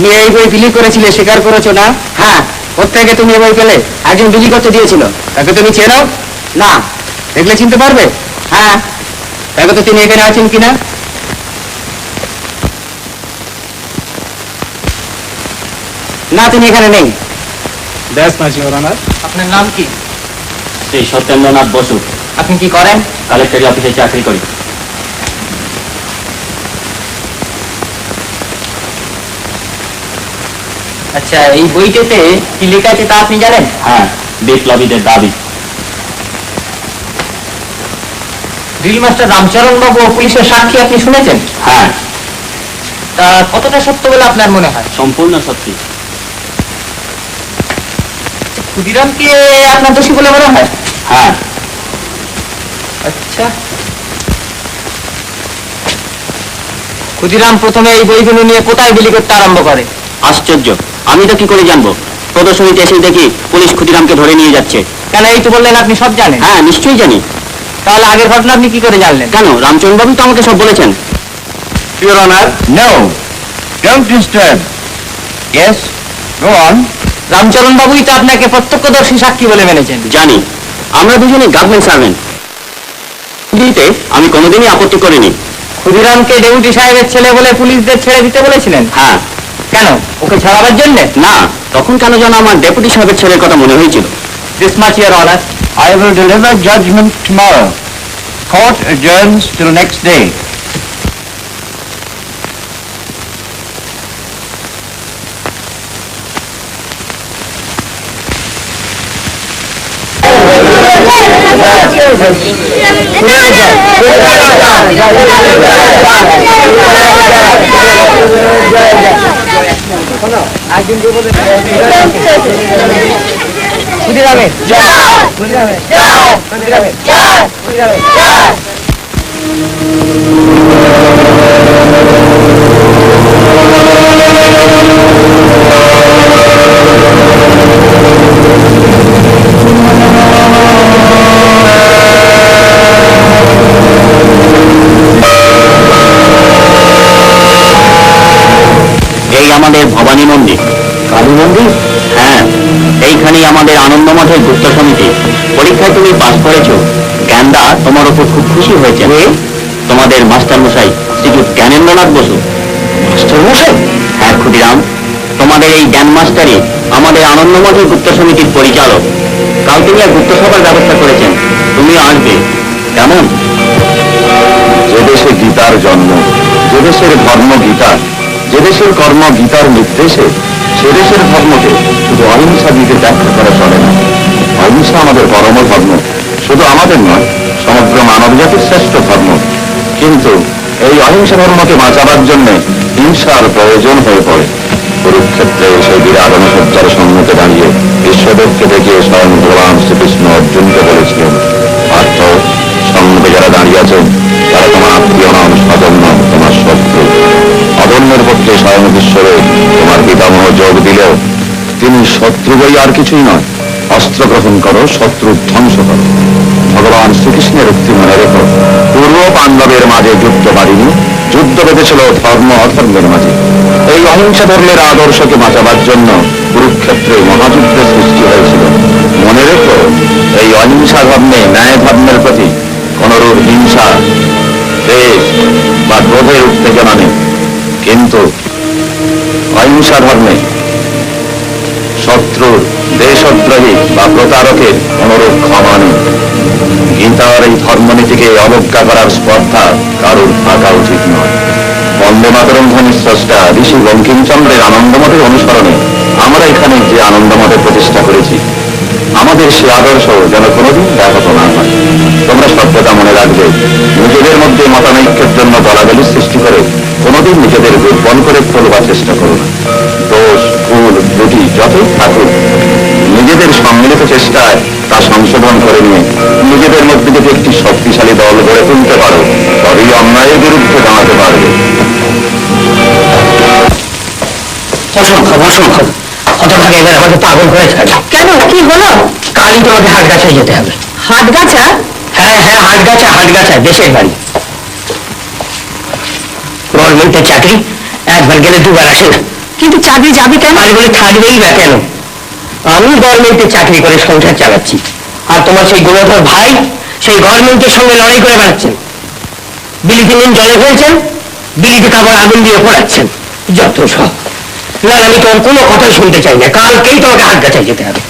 তুমি এই বই বিলি করেছিলে স্বীকার করেছ না? হ্যাঁ থেকে তুমি এই বই পেলে একজন বিলি করতে দিয়েছিল। তাকে তুমি চেনো না। দেখলে চিনতে পারবে? হ্যাঁ। দেখো তো তিনি এখানে আছেন কিনা? না তিনি এখানে নেই। ব্যাস মাঝি ওরানার আপনার নাম কি? শ্রী সত্যেন্দ্রনাথ বসু। আপনি কি করেন? কালেক্টরি অফিসে চাকরি করি। আচ্ছা এই বইটাতে কি লেখা আছে তা আপনি জানেন? হ্যাঁ বিপ্লবীদের দাবি। ড্রিল মাস্টার রামচরণ বাবু ও পুলিশের সাক্ষী আপনি শুনেছেন? হ্যাঁ। তা কতটা সত্য বলে আপনার মনে হয়? সম্পূর্ণ সত্যি। ক্ষুদিরামকে আপনার দোষী বলে মনে হয়? হ্যাঁ। আচ্ছা। ক্ষুদিরাম প্রথমে এই বইগুলো নিয়ে কোথায় বিলি করতে আরম্ভ করে? আশ্চর্য। আমি তো কি করে জানব? প্রদর্শনীতে এসে দেখি পুলিশ ক্ষুদিরামকে ধরে নিয়ে যাচ্ছে। কেন এই তো বললেন আপনি সব জানেন? হ্যাঁ নিশ্চয়ই জানি। তাহলে আগের ঘটনা আপনি কি করে জানলেন? কেন? রামচন্দ্র বাবু তো আমাকে সব বলেছেন। Your Honor, no. Don't disturb. Yes, go on. Ram Charan বাবুই তো আপনাকে প্রত্যক্ষদর্শী সাক্ষী বলে মেনেছেন। জানি। আমরা দুজনে গভর্নমেন্ট সার্ভেন্ট দিতে আমি কোনোদিনই আপত্তি করিনি। ক্ষুদিরামকে ডেপুটি সাহেবের ছেলে বলে পুলিশদের ছেড়ে দিতে বলেছিলেন? হ্যাঁ। কেন ওকে ছাড়াবার জন্য না তখন কেন যেন আমার ডেপুটি সাহেবের ছেলের কথা মনে হয়েছিল this much your honour I will deliver judgment tomorrow. Court adjourns till next day. 부디라메 야! 부디라메 야! 부디라메 야! 부디라메 야! আমাদের ভবানী মন্দির। কালী মন্দির? হ্যাঁ এইখানেই আমাদের আনন্দ মঠের গুপ্ত সমিতি। পরীক্ষায় তুমি পাস করেছ। জ্ঞানদা তোমার উপর খুব খুশি হয়েছে। তোমাদের মাস্টার মশাই শ্রীযুক্ত জ্ঞানেন্দ্রনাথ বসু। মাস্টার মশাই হ্যাঁ ক্ষুদিরাম তোমাদের এই জ্ঞান মাস্টারই আমাদের আনন্দ মঠের গুপ্ত সমিতির পরিচালক। কাল তিনি এক গুপ্ত সভার ব্যবস্থা করেছেন। তুমি আসবে। কেমন? যে দেশে গীতার জন্ম যে দেশের ধর্ম গীতা যে দেশের কর্ম গীতার নির্দেশে সে দেশের ধর্মকে শুধু অহিংসা দিতে ব্যাখ্যা করা চলে না। অহিংসা আমাদের পরম ধর্ম। শুধু আমাদের নয়, সমগ্র মানব জাতির শ্রেষ্ঠ ধর্ম। কিন্তু এই অহিংসা ধর্মকে বাঁচাবার জন্য হিংসার প্রয়োজন হয়ে পড়ে। কুরুক্ষেত্রে সেই বিরাট অনুসজ্জার সম্মুখে দাঁড়িয়ে বিশ্বদেবকে দেখিয়ে স্বয়ং ভগবান শ্রীকৃষ্ণ অর্জুনকে বলেছিলেন, পার্থ, সম্মুখে যারা দাঁড়িয়ে আছেন, তারা তোমার আত্মীয় নন স্বজন অদন্যের পক্ষে স্বয়ং ঈশ্বরে তোমার পিতামহ যোগ দিলেও তিনি শত্রু বই আর কিছুই নয়। অস্ত্র গ্রহণ করো শত্রু ধ্বংস করো। ভগবান শ্রীকৃষ্ণের উক্তি মনে রেখো। পূর্ব পাণ্ডবের মাঝে যুদ্ধ বাড়িনি, যুদ্ধ বেঁধেছিল ধর্ম অধর্মের মাঝে। এই অহিংসা ধর্মের আদর্শকে বাঁচাবার জন্য কুরুক্ষেত্রে মহাযুদ্ধের সৃষ্টি হয়েছিল। মনে রেখো, এই অহিংসা ধর্মে ন্যায় ধর্মের প্রতি কোনরূপ হিংসা দেশ বা ক্রোধের উত্তেজনা নেই। কিন্তু অহিংসা ধর্মে শত্রুর দেশদ্রোহী বা প্রতারকের অনুরূপ ক্ষমা নেই। গীতার এই ধর্মনীতিকে অবজ্ঞা করার স্পর্ধা কারোর থাকা উচিত নয়। বন্দে মাতরম ধ্বনি স্রষ্টা ঋষি বঙ্কিমচন্দ্রের আনন্দমঠের অনুসরণে আমরা এখানে যে আনন্দমঠের প্রতিষ্ঠা করেছি, আমাদের সে আদর্শ যেন কোনোদিন ব্যাহত না হয়। তোমরা সভ্যতা মনে রাখবে, নিজেদের মধ্যে মতানৈক্যের জন্য দলাদলি সৃষ্টি করে কোনোদিন নিজেদের দুর্বল করে ফেলবার চেষ্টা করো না। দোষ ভুল ত্রুটি যতই থাকুক নিজেদের সম্মিলিত চেষ্টায় তা সংশোধন করে নিয়ে নিজেদের মধ্যে যদি একটি শক্তিশালী দল গড়ে তুলতে পারো তবেই অন্যায়ের বিরুদ্ধে দাঁড়াতে পারবে। অসম্ভব অসম্ভব অতভাগে এবার আমাকে পাগল করে ছাড়ে। কেন? কি হলো? কালই তোমাকে হাটগাছায় যেতে হবে। হাটগাছা? হ্যাঁ হ্যাঁ হাটগাছা হাটগাছা দেশের বাড়ি। গভর্নমেন্টের চাকরি? একবার গেলে দুবার আসে না। কিন্তু চাকরি যাবে কেন? আর বলে থাকবেই বা কেন? আমি গভর্নমেন্টে চাকরি করে সংসার চালাচ্ছি। আর তোমার সেই গুণধর ভাই সেই গভর্নমেন্টের সঙ্গে লড়াই করে বেড়াচ্ছেন। বিলিতে নিন জলে ফেলছেন বিলিতে কাপড় আগুন দিয়ে পড়াচ্ছেন। যত সব। না আমি তোমার কোনো কথাই শুনতে চাই না। কালকেই তোমাকে হাত গাছায় যেতে হবে।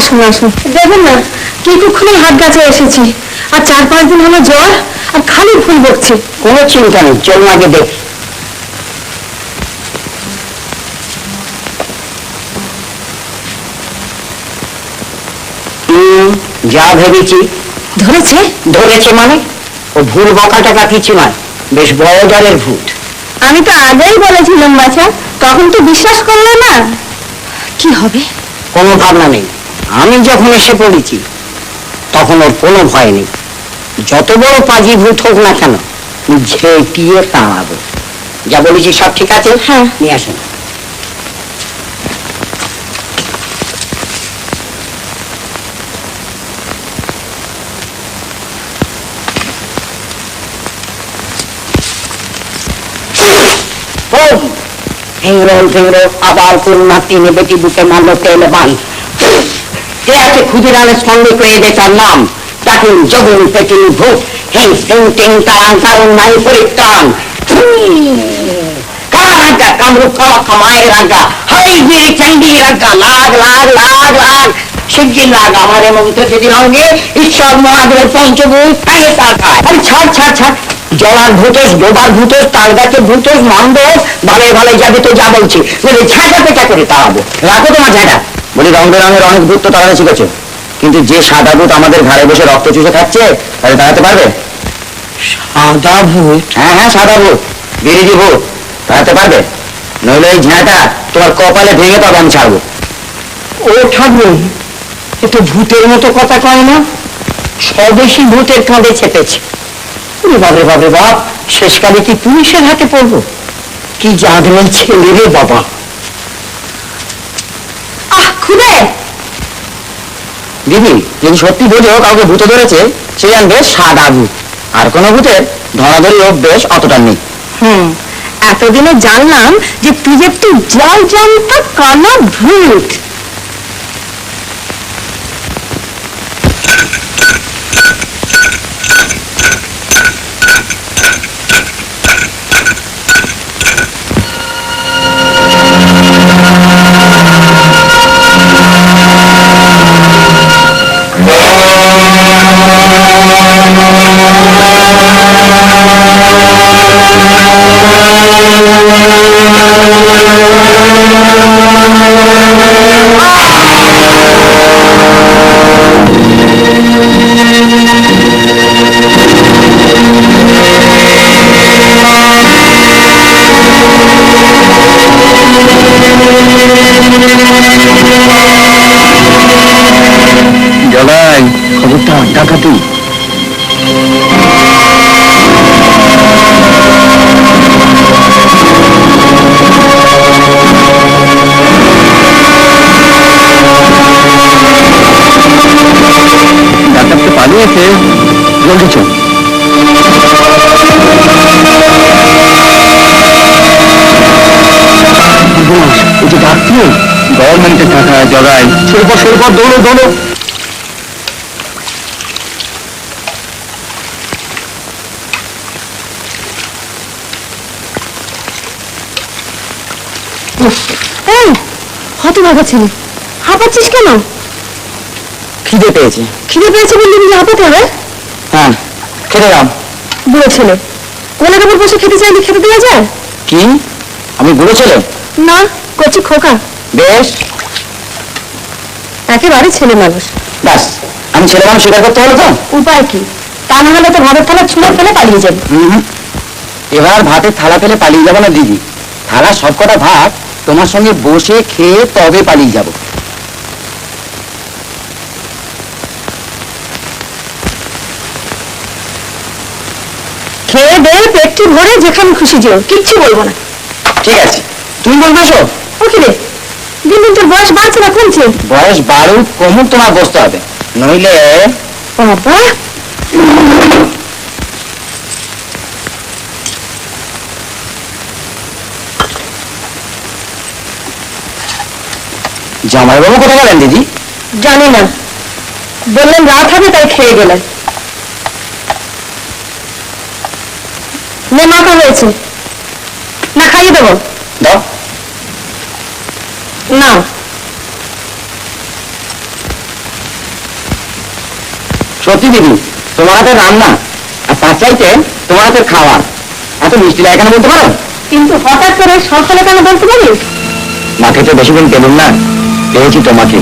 আসুন আসুন দেখুন না কিছুক্ষণই হাট গাছে এসেছি। আর চার পাঁচ দিন হলো জ্বর আর খালি ফুল বকছে। কোনো চিন্তা নেই চল আগে দেখ। যা ভেবেছি। ধরেছে? ধরেছে মানে? ও ভুল বকা টাকা কিছু নয় বেশ বড় দলের ভূত। আমি তো আগেই বলেছিলাম বাছা তখন তো বিশ্বাস করলে না। কি হবে? কোনো ভাবনা নেই। আমি যখন এসে পড়েছি তখন ওর কোনো ভয় নেই। যত বড় পাজি ভূত হোক না কেন ঝেঁটিয়ে তাড়াবো। যা বলেছি সব ঠিক আছে? হ্যাঁ। নিয়ে আসুন। ফিংরোল ফিংরোল আবার করুণা তিনে বেটি বুকে মারলো তেল বান কে আছে ক্ষুদিরানের সঙ্গে পেয়ে তার নাম? টাকুন জগুন, পেটিন, ভূত। হিং সিং টিং তারাং তারুণ নাই পরিত্রাণ কারাঙ্কা কামরূপ চণ্ডী রাঙ্কা লাগ লাগ লাগ লাগ। লাগ, আমার যেদিন ঈশ্বর মহাদেবের পঞ্চভূত তাই তার খায় ছাড় ছাড় ছাড়। জলার ভূতোষ, ডোবার ভূতোষ তাল গাছের ভূতোষ, মান্দোষ ভালে ভালে যাবে তো যা বলছি। বলে ঝাঁটা পেটা করে তাড়াবো। রাখো তোমার ঝাঁটা বলি রং বেরঙের অনেক ভূত তো তাড়াতে শিখেছে। কিন্তু যে সাদা ভূত আমাদের ঘাড়ে বসে রক্ত চুষে খাচ্ছে তাহলে তাড়াতে পারবে? সাদা ভূত? হ্যাঁ হ্যাঁ সাদা ভূত। বিরিজি ভূত। তাড়াতে পারবে? নইলে এই ঝাঁটা তোমার কপালে ভেঙে পাবে আমি ছাড়বো। ও ঠাকুর এ তো ভূতের মতো কথা কয় না? স্বদেশী ভূতের কাঁধে চেপেছে ওরে বাপরে বাপরে বাপ শেষকালে কি পুলিশের হাতে পড়ব? কি জাগলেন ছেলে রে বাবা। আহ দিদি যদি সত্যি বোঝো কাউকে ভূত ধরেছে সে জানবে সাদা ভূত। আর কোনো ভূতের ধরাধরি অভ্যেস অতটা নেই। হুম এতদিনে জানলাম যে তুই একটু জল জানতা কানা ভূত। খবরটা ডাকাতি ডাকাত তো পালিয়েছে জলদি চল। গভর্নমেন্টের টাকা জগাই সেরপর সেরপর দৌড়ো দৌড়ো এই হতভাগা ছেলে হাঁপাচ্ছিস কেন? খিদে পেয়েছে। খিদে পেয়েছে বললি বুঝি হাঁপাতে হবে? হ্যাঁ খেতে দাও। বুড়ো ছেলে কোলের উপর বসে খেতে চাইলে খেতে দেওয়া যায়? কি? আমি বুড়ো ছেলে? না কচি খোকা। বেশ। একেবারে ছেলে মানুষ। ব্যাস আমি ছেলে মানুষ স্বীকার করতে হলো তো? উপায় কি? তা না হলে তো ভাতের থালা ছুঁড়ে ফেলে পালিয়ে যাবে। এবার ভাতের থালা ফেলে পালিয়ে যাব না দিদি। থালা সব কটা ভাত তোমার সঙ্গে বসে খেয়ে তবে পালিয়ে যাব। খেয়ে দিয়ে পেটটি ভরে যেখানে খুশি যেও কিচ্ছু বলব না। ঠিক আছে তুমি বলবে এসো। ও কি রে দিন দিন তোর বয়স বাড়ছে না কমছে। বয়স বাড়ুক কমুক তোমার বসতে হবে। নইলে বাবা। জামাইবাবু কোথায় গেলেন দিদি? জানি না। বললেন রাত হবে তাই খেয়ে গেলেন। নে মাখা হয়েছে। না খাইয়ে দেবো। দাও। না। সত্যি দিদি তোমার হাতের রান্না আর তার চাইতে তোমার হাতের খাওয়া এত মিষ্টি লাগে কেন বলতে পারো? কিন্তু হঠাৎ করে সকালে কেন বলতে পারিস? মাকে তো বেশি দিন পেলুম না। পেয়েছি তোমাকে।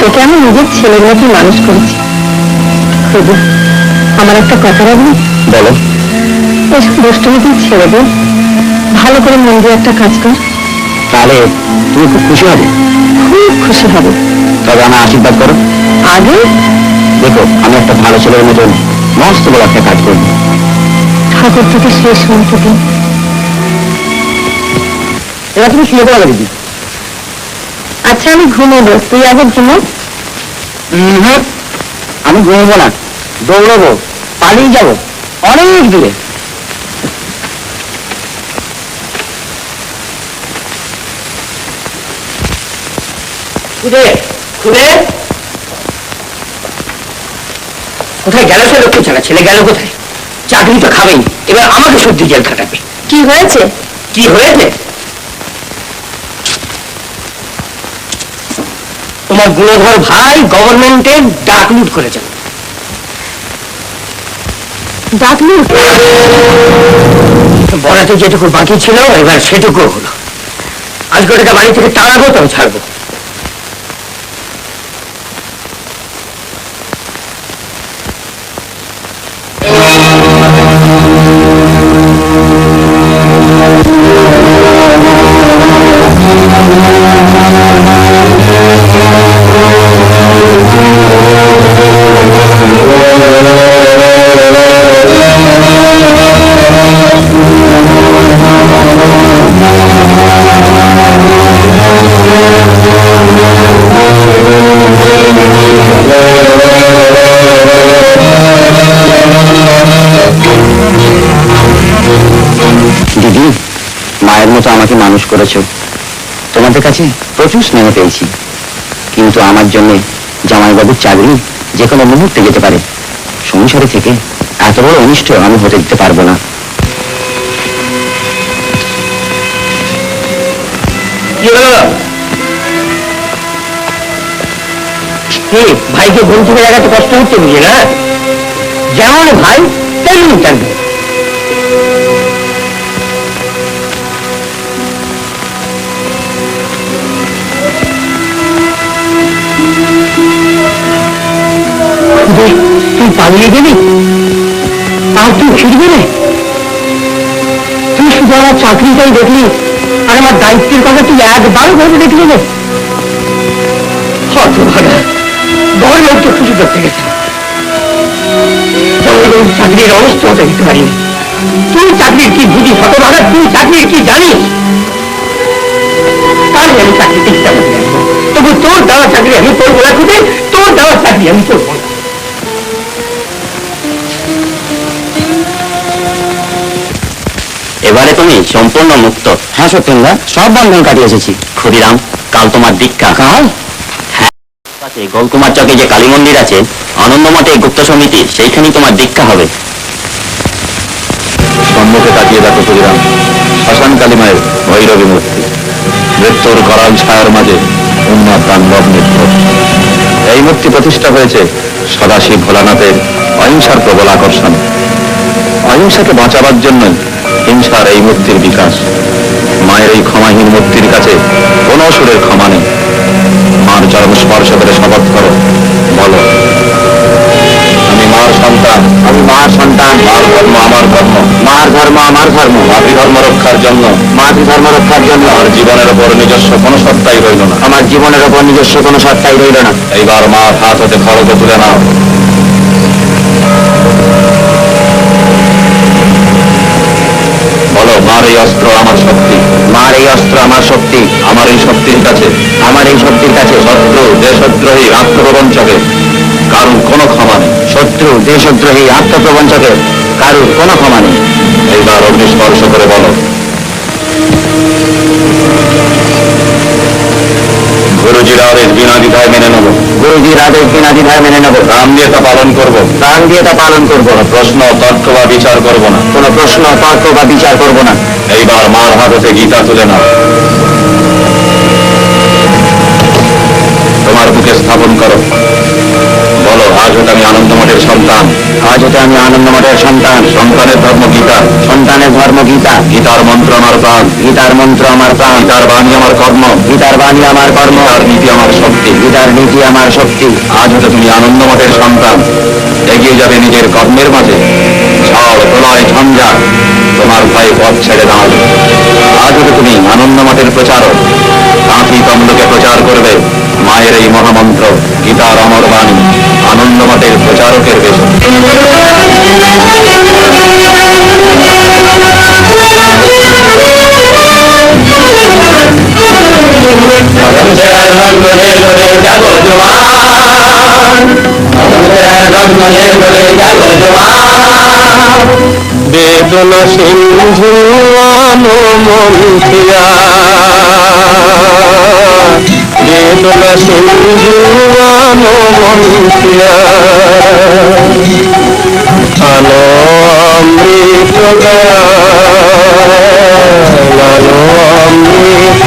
তোকে আমি নিজের ছেলের মতো মানুষ করেছি। শুধু আমার একটা কথা রাখবি? বলো। এসব দুষ্টমি তুই ছেড়ে দে। ভালো করে মন দিয়ে একটা কাজ কর। তাহলে তুমি খুব খুশি হবে? খুব খুশি হবে। তবে আমার আশীর্বাদ করো। আগে? দেখো আমি একটা ভালো ছেলের মতন মস্ত বড় একটা কাজ করব। থেকে শেষ সম্পত্তি এবার তুমি শুয়ে পড়ো দিদি আচ্ছা আমি ঘুমোবো। তুই আগে ঘুমো। আমি ঘুমবো না। দৌড়বো পালিয়ে যাব। অনেক দূরে। খুদে খুদে। কোথায় গেল সে লক্ষ্মী ছাড়া ছেলে গেল কোথায়? চাকরি তো খাবেই। এবার আমাকে সত্যি জেল খাটাবে। কি হয়েছে? কি হয়েছে? তোমার গুণধর ভাই গভর্নমেন্টের ডাক লুট করেছেন ডাকলু বরাতে যেটুকু বাকি ছিল এবার সেটুকু হলো। আজকে ওটাকে বাড়ি থেকে তাড়াবো তবে ছাড়বো। করেছ। তোমাদের কাছে প্রচুর স্নেহ পেয়েছি। কিন্তু আমার জন্য জামাইবাবুর চাকরি যে কোনো মুহূর্তে যেতে পারে। সংসারে থেকে এত বড় অনিষ্ট আমি হতে দিতে পারব না। ভাইকে থেকে জায়গাতে কষ্ট হচ্ছে বুঝে না যেমন ভাই, তেমনি থাকবে। তুই তুই পালিয়ে গেলি আর তুই ফিরবি রে তুই শুধু আমার চাকরিটাই দেখলি, আর আমার দায়িত্বের কথা তুই একবার ভেবে দেখলি রে বড় লোককে খুশি করতে গেছে। চাকরির অবস্থা হতে দিতে পারিনি। তুই চাকরির কি বুঝিস হতভাগা, তুই চাকরির কি জানিস? তাহলে আমি চাকরিতে ইচ্ছা তবু তোর দেওয়া চাকরি আমি করব না খুঁজে তোর দেওয়া চাকরি আমি করব তুমি সম্পূর্ণ মুক্ত। হ্যাঁ সত্যেন্দা সব বন্ধন কাটিয়ে এসেছি। ক্ষুদিরাম কাল তোমার দীক্ষা। কাল? আছে গোলকুমার চকে যে কালী মন্দির আছে আনন্দমঠে গুপ্ত সমিতি সেইখানেই তোমার দীক্ষা হবে। সম্মুখে তাকিয়ে দেখো ক্ষুদিরাম শ্মশান কালিমায়ের ভৈরবী মূর্তি। মৃত্যুর করাল ছায়ার মাঝে উন্মা প্রাণবব নির্ভর এই মূর্তি প্রতিষ্ঠা হয়েছে সদাশিব ভোলানাথের অহিংসার প্রবল আকর্ষণ। অহিংসাকে বাঁচাবার জন্যই হিংসার এই মূর্তির বিকাশ। মায়ের এই ক্ষমাহীন মূর্তির কাছে কোনো সুরের ক্ষমা নেই। মার চরম স্পর্শ করে শপথ করো। বলো আমি মার সন্তান আমি মার সন্তান। মার ধর্ম আমার ধর্ম। মার ধর্ম আমার ধর্ম। মাতৃধর্ম রক্ষার জন্য মাতৃধর্ম রক্ষার জন্য। আমার জীবনের ওপর নিজস্ব কোনো সত্তাই রইল না। আমার জীবনের ওপর নিজস্ব কোনো সত্তাই রইল না। এইবার মার হাত হতে খড়গ তুলে নাও। বলো, মার এই অস্ত্র আমার শক্তি। মার এই অস্ত্র আমার শক্তি, আমার এই শক্তির কাছে, আমার এই শক্তির কাছে, শত্রু দেশদ্রোহী আত্মপ্রবঞ্চকে। কারুর কোনো ক্ষমা নেই। শত্রু দেশদ্রোহী আত্মপ্রবঞ্চকে, কারুর কোনো ক্ষমা নেই। এইবার অগ্নি স্পর্শ করে বলো। গুরুজির আদেশ বিনা দ্বিধায় মেনে নেব। গুরুজির আদেশ বিনা দ্বিধায় মেনে নেব। প্রাণ দিয়ে তা পালন করব। প্রাণ দিয়ে তা পালন করব কোনো প্রশ্ন তর্ক বা বিচার করব না। কোনো প্রশ্ন তর্ক বা বিচার করব না। এইবার মার হাত গীতা তুলে নাও। তোমার বুকে স্থাপন করো। আজ হতে আমি আনন্দমঠের সন্তান। আজ হতে আমি আনন্দমঠের সন্তান। সন্তানের ধর্ম গীতা সন্তানের ধর্ম গীতা গীতার মন্ত্র আমার প্রাণ। গীতার মন্ত্র আমার প্রাণ। গীতার বাণী আমার কর্ম। গীতার বাণী আমার কর্ম। আর নীতি আমার শক্তি। গীতার নীতি আমার শক্তি। আজ হতে তুমি আনন্দ মঠের সন্তান। এগিয়ে যাবে নিজের কর্মের মাঝে। ঝড় প্রলয় ঝঞ্ঝা। তোমার ভয়ে পথ ছেড়ে দাঁড়াবে আজ হতে তুমি আনন্দমঠের প্রচারক কাঁথি তম্লকে প্রচার করবে? মায়ের এই মহামন্ত্র, গীতার অমর বাণী, আনন্দমঠের প্রচারকের বেশ। বেদনা সিন্ধু মন্থিয়া বেদনা সিন্ধু মন্থিয়া আলো অমৃত আলো অমৃত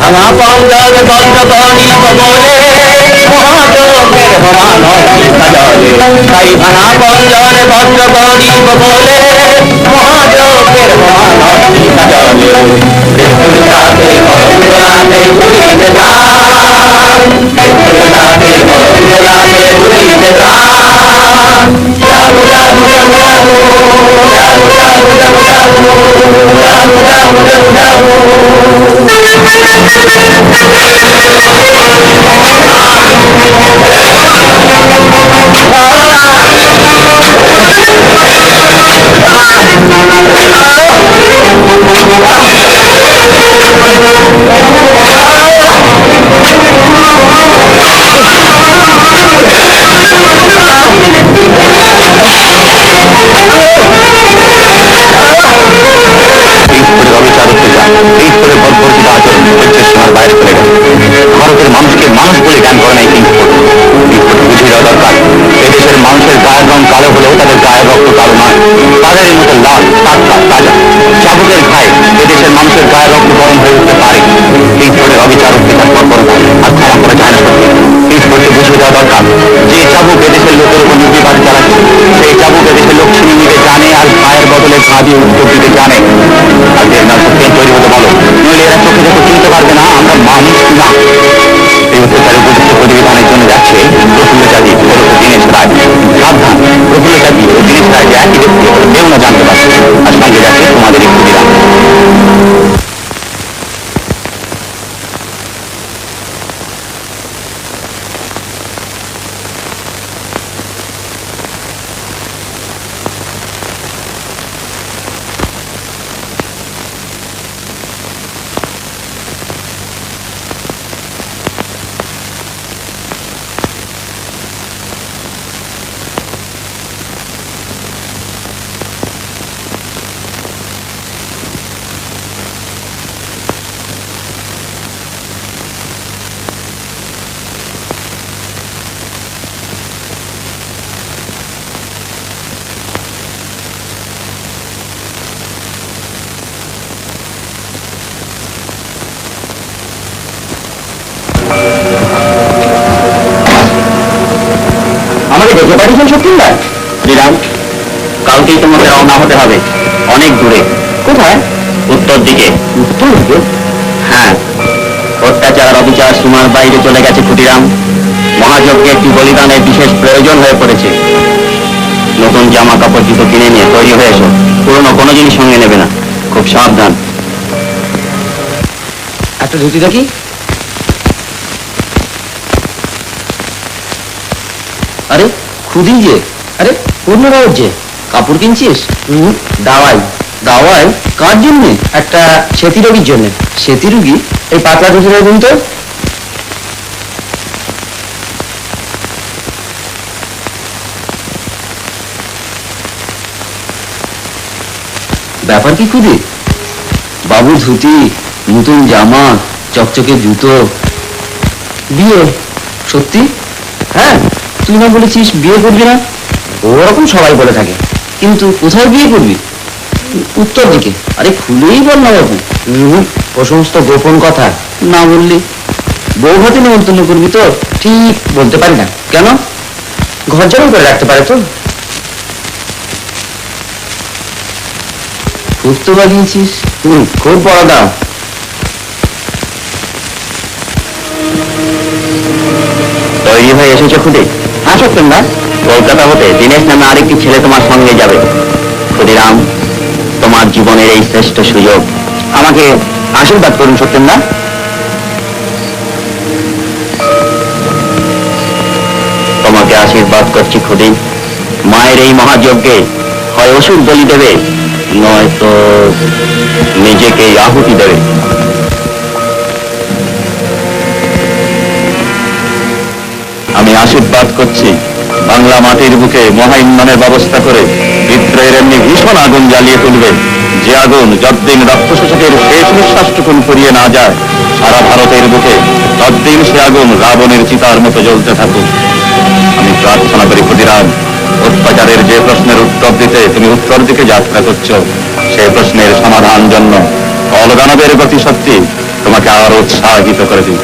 ভাঙা পাঞ্জার বজ্রপাণী কমলে মহাজনের ভরা নয়টি সাজলে তাই ভাঙা পাঞ্জার বজ্রপাণী কমলে মহাজনের ভরা নয়টি সাজলে কৃষ্ণাতে ভগবানে পুরীতে দান কৃষ্ণাতে ভগবানে পুরীতে দান Oh ঘা উত্তর দিতে জানে। আজকে না সত্যি তৈরি হতে বলো, নইলে এরা চোখে দেখে চিনতে পারবে না, আমরা মানুষ না? এই অত্যাচার উপযুক্ত প্রতিবিধানের জন্য যাচ্ছে প্রফুল্ল চাঁদি ওরফ দীনেশ রায় সাবধান। প্রফুল্ল চাঁদি ও দিনেশ রায় যে একই ব্যক্তি কেউ না জানতে পারছে। আর সঙ্গে যাচ্ছে তোমাদের একটু বিরাম সাবধান একটা ধুতি দেখি। আরে খুদি যে। আরে পূর্ণবাবুর যে। কাপড় কিনছিস? দাওয়াই। দাওয়ায় কার জন্য? একটা সেতি রোগীর জন্য। সেতি রুগী? এই পাতলা ধুতি দেখুন তো। ব্যাপার কি খুদি? বাবু ধুতি নতুন জামা চকচকে জুতো। বিয়ে? সত্যি? হ্যাঁ তুই না বলেছিস বিয়ে করবি না? ওরকম সবাই বলে থাকে। কিন্তু কোথায় বিয়ে করবি? উত্তর দিকে। আরে খুলেই বল না বাবু। ও সমস্ত গোপন কথা। না বললি। বউ হাতে নেমন্তন্ন করবি তো? ঠিক বলতে পারি না। কেন? ঘর জমা করে রাখতে পারে তো? খুব তো বাগিয়েছিস হুম, খুব দাম। তৈরি হয়ে এসেছ খুদে? সত্যেন না কলকাতা হতে দিনেশ নামে আরেকটি ছেলে তোমার সঙ্গে যাবে। ক্ষুদিরাম তোমার জীবনের এই শ্রেষ্ঠ সুযোগ। আমাকে আশীর্বাদ করুন সত্যেন না তোমাকে আশীর্বাদ করছি খুদি। মায়ের এই মহাযজ্ঞে হয় ওষুধ বলি দেবে। নয়তো নিজেকে আহুতি দেবে আমি আশীর্বাদ করছি বাংলা মাটির বুকে মহাইন্নানের ব্যবস্থা করে বিদ্রোহের এমনি ভীষণ আগুন জ্বালিয়ে তুলবে। যে আগুন যতদিন রক্তশোষকের শেষ নিঃশ্বাসটুকুন ফুরিয়ে না যায়, সারা ভারতের বুকে ততদিন সে আগুন রাবণের চিতার মতো জ্বলতে থাকুক। আমি প্রার্থনা করি ক্ষুদিরাম অত্যাচারের যে প্রশ্নের উত্তর দিতে তুমি উত্তর দিকে যাত্রা করছ, সেই প্রশ্নের সমাধান জন্য অলগানবের গতি সত্যি তোমাকে আরও উৎসাহিত করে দিই